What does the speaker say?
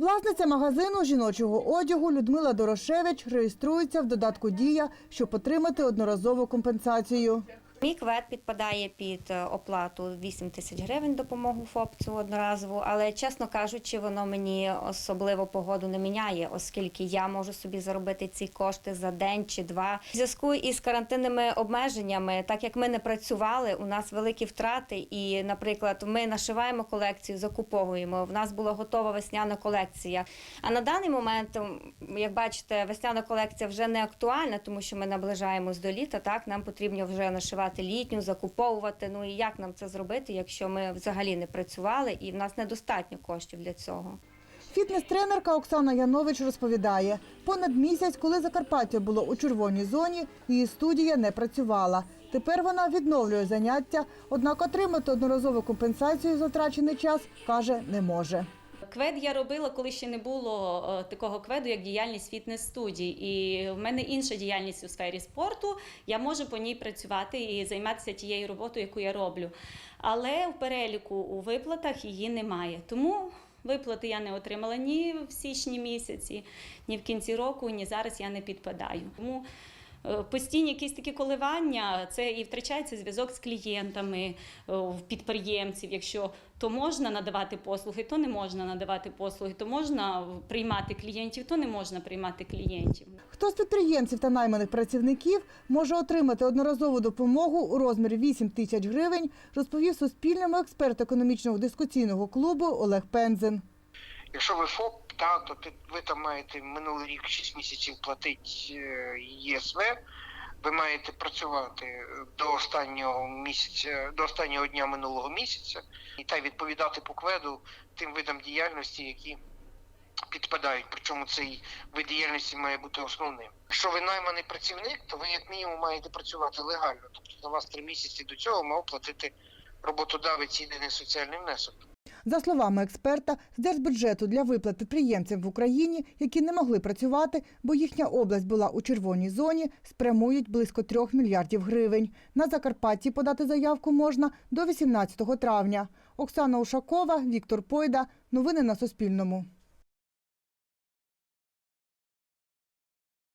Власниця магазину жіночого одягу Людмила Дорошевич реєструється в додатку Дія, щоб отримати одноразову компенсацію. Мій квет підпадає під е, оплату 8 тисяч гривень допомогу ФОПцю одноразову, але чесно кажучи, воно мені особливо погоду не міняє, оскільки я можу собі заробити ці кошти за день чи два. В зв'язку із карантинними обмеженнями, так як ми не працювали, у нас великі втрати. І, наприклад, ми нашиваємо колекцію, закуповуємо. В нас була готова весняна колекція. А на даний момент, як бачите, весняна колекція вже не актуальна, тому що ми наближаємось до літа. Так нам потрібно вже нашивати літню, закуповувати. Ну і як нам це зробити, якщо ми взагалі не працювали і в нас недостатньо коштів для цього. Фітнес-тренерка Оксана Янович розповідає, понад місяць, коли Закарпаття було у червоній зоні, її студія не працювала. Тепер вона відновлює заняття, однак отримати одноразову компенсацію за втрачений час, каже, не може. Квед я робила, коли ще не було е, такого кведу, як діяльність фітнес-студій. І в мене інша діяльність у сфері спорту. Я можу по ній працювати і займатися тією роботою, яку я роблю. Але в переліку у виплатах її немає. Тому виплати я не отримала ні в січні місяці, ні в кінці року, ні зараз я не підпадаю. Тому Постійні якісь такі коливання, це і втрачається зв'язок з клієнтами е, в підприємців. Якщо то можна надавати послуги, то не можна надавати послуги, то можна приймати клієнтів, то не можна приймати клієнтів. Хто з підприємців та найманих працівників може отримати одноразову допомогу у розмірі 8 тисяч гривень, розповів Суспільному експерт економічного дискусійного клубу Олег Пензен. Якщо ви ФОП, та, то ви там маєте минулий рік 6 місяців платити е, ЄСВ, ви маєте працювати до останнього місяця, до останнього дня минулого місяця і та відповідати по кведу тим видам діяльності, які підпадають. Причому цей вид діяльності має бути основним. Якщо ви найманий працівник, то ви як мінімум маєте працювати легально. Тобто за вас три місяці до цього мав платити роботодавець єдиний соціальний внесок. За словами експерта, з держбюджету для виплат підприємцям в Україні, які не могли працювати, бо їхня область була у червоній зоні, спрямують близько 3 мільярдів гривень. На Закарпатті подати заявку можна до 18 травня. Оксана Ушакова, Віктор Пойда. Новини на Суспільному.